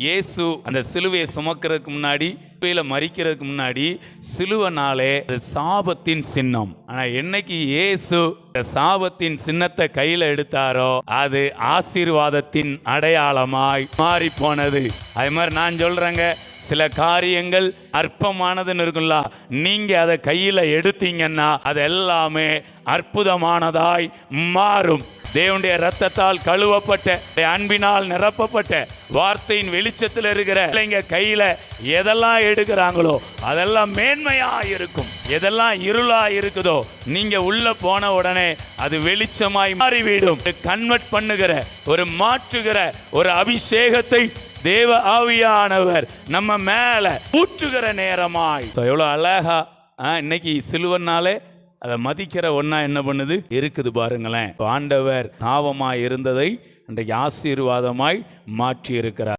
இயேசு அந்த சிலுவையை சுமக்கிறதுக்கு முன்னாடி சிலுவையில் மறிக்கிறதுக்கு முன்னாடி சிலுவனாலே அது சாபத்தின் சின்னம். ஆனா என்னைக்கு இயேசு இந்த சாபத்தின் சின்னத்தை கையில எடுத்தாரோ அது ஆசீர்வாதத்தின் அடையாளமாய் மாறி போனது அது மாதிரி நான் சொல்றேங்க சில காரியங்கள் அற்பமானதுன்னு இருக்குல்ல நீங்க அதை கையில எடுத்தீங்கன்னா அது எல்லாமே அற்புதமானதாய் மாறும். தேவனுடைய ரத்தத்தால் கழுவப்பட்ட அன்பினால் நிரப்பப்பட்ட வார்த்தையின் வெளிச்சத்தில் இருக்கிற பிள்ளைங்க கையில எதெல்லாம் எடுக்கிறாங்களோ அதெல்லாம் மேன்மையா இருக்கும் எதெல்லாம் இருளா இருக்குதோ நீங்க உள்ள போன உடனே அது வெளிச்சமாய் மாறிவிடும். கன்வெர்ட் பண்ணுகிற ஒரு மாற்றுகிற ஒரு அபிஷேகத்தை தேவ ஆவியானவர் நம்ம மேல ஊற்றுகிற நேரமாய். எவ்வளோ எவ்வளவு அழகா ஆ, இன்னைக்கு சிலுவனாலே அதை மதிக்கிற ஒன்றா என்ன பண்ணுது? இருக்குது பாருங்களேன். ஆண்டவர் சாபமாய் இருந்ததை இன்றைக்கு ஆசீர்வாதமாய் மாற்றி இருக்கிறார்